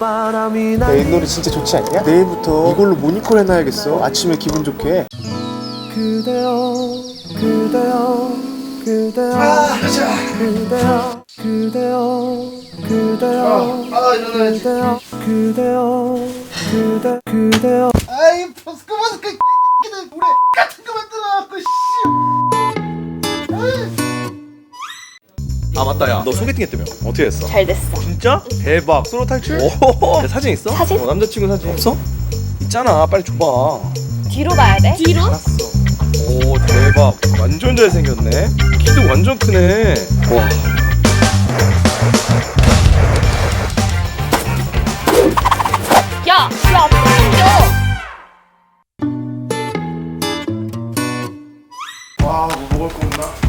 야이 노래 진짜 좋지 않냐? 내일부터 이걸로 모니콜 해놔야겠어. 아침에 기분 좋게. 그대여 그대여 그대여. 아, 그대여 그대여 그대여. 아, 아, 그대여 그대여 그대 그대여. 아 맞다 야너 소개팅 했다며 어떻게 했어? 잘 됐어. 진짜? 대박 솔로 탈출? 오 야, 사진 있어? 사진? 어, 남자친구 사진 없어? 있잖아 빨리 줘봐 뒤로 가야 돼? 뒤로? 알았어 오 대박 완전 잘생겼네 키도 완전 크네 와 와, 뭐 먹을 거 없나?